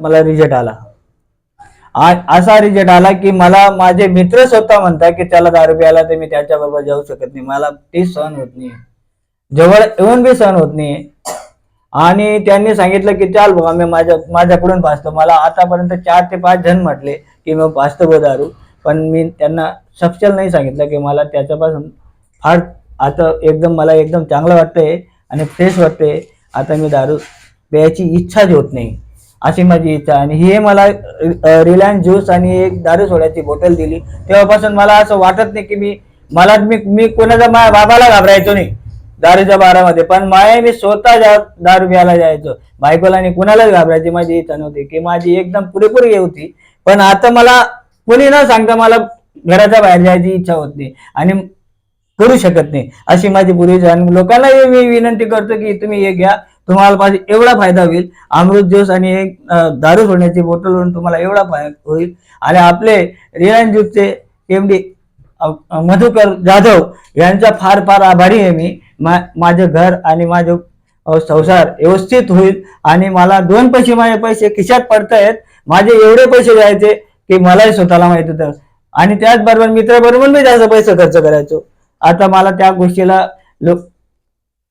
मला रिजेक्ट आला. असा रिजेक्ट आला की मला माझे मित्र स्वतः म्हणतात की त्याला दारू प्यायला तर मी त्याच्याबरोबर जाऊ शकत नाही. मला ती सहन होत नाही. जवळ येऊन बी सहन होत नाही. आणि त्यांनी सांगितलं की चाल बघा मी माझ्या माझ्याकडून पाचतो. मला आतापर्यंत चार ते पाच जण म्हटले की मग पाचतो बघ दारू. पण मी त्यांना सपशल नाही सांगितलं की मला त्याच्यापासून फार आता एकदम मला एकदम चांगलं वाटतंय आणि फ्रेश वाटतंय. आता मी दारू प्यायची इच्छाच होत नाही. अशी माझी इच्छा. आणि हे मला रिलायन्स ज्यूस आणि एक दारू सोड्याची बॉटल दिली. तेव्हापासून मला असं वाटत नाही की मी मला मी मी कोणाचा माझ्या बाबाला घाबरायचो नाही दारूच्या बारामध्ये. पण माया मी स्वतः जा दारू प्यायला जायचो. बायकोला आणि कुणालाच घाबरायची माझी इच्छा नव्हती की माझी एकदम पुरेपूर हे होती. पण आता मला कोणी न सांगता मला घराच्या बाहेर जायची इच्छा होत नाही आणि करू शकत नाही. अशी माझी पूर्वी आणि लोकांनाही मी विनंती करतो की तुम्ही हे घ्या. तुम्हाला पाहिजे एवढा फायदा होईल. अमृत ज्यूस आणि एक दारू सोडण्याची बॉटल तुम्हाला एवढा फायदा होईल. आणि आपले रिलायन्स ज्यूसचे एम डी मधुकर जाधव यांचा फार फार आभारी आहे मी. मा माझं घर आणि माझं संसार व्यवस्थित होईल. आणि मला दोन पैसे माझे पैसे खिशात पडतायत. माझे एवढे पैसे द्यायचे की मलाही स्वतःला माहीत होतं. आणि त्याचबरोबर मित्राबरोबर मी जास्त पैसे खर्च करायचो. आता मला त्या गोष्टीला लोक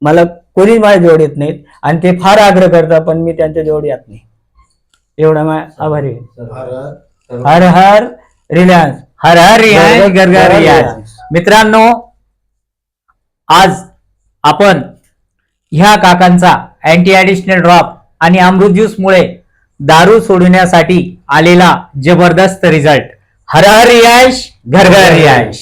मला कोणी माझ्या जवळ येत नाहीत. आणि ते फार आग्रह करतात पण मी त्यांच्या जवळ येत नाही. एवढा मा आभारी आहे. हर हर रिलायन्स. हर हर रियाज गरगर रियाज मित्रांनो आज आपण ह्या काकांचा अँटी ऍडिशनल ड्रॉप आणि अमृत ज्यूस मुळे दारू सोडण्यासाठी आलेला जबरदस्त रिझल्ट हर हर रियाज घर घर रियाज